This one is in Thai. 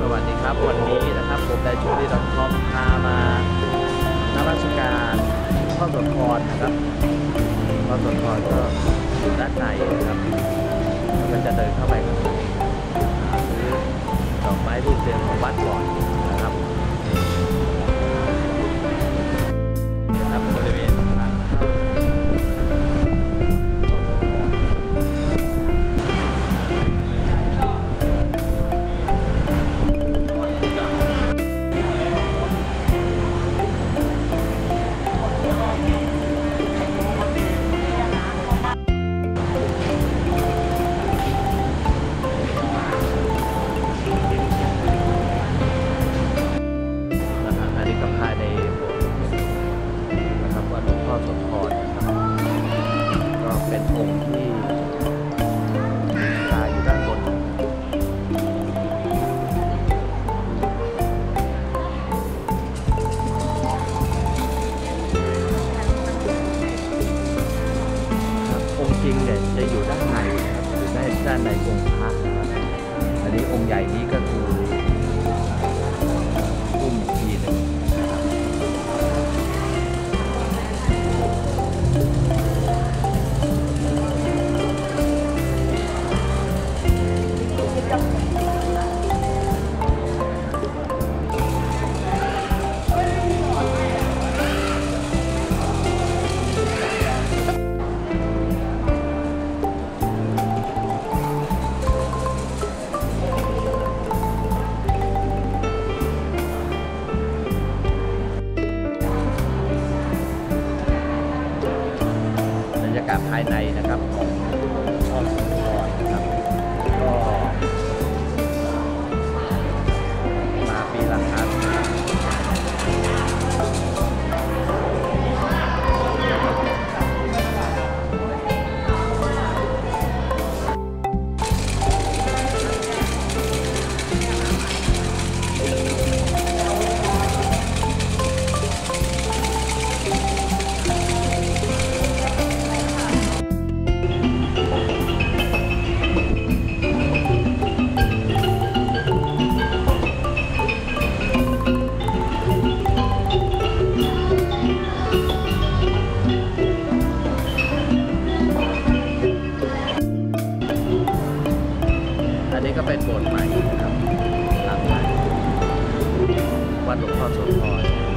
สวัสดีครับ วันนี้นะครับ ผมได้ชูดีดอทคอมพามานมัสการข้อสดพรนะครับข้อสดพรก็อยู่ด้านในนะครับมันจะเดินเข้าไปหาซื้อดอกไม้ทูบเทียนของวัดก่อน เป็นองค์ที่มีกายอยู่ด้านบนองค์จริงเนี่ยจะอยู่ด้านในครับอยู่ด้านด้นในองค์พระนะอันนี้องค์ใหญ่นี้ก็คือายในนะครับของ วัดหลวงพ่อโสธร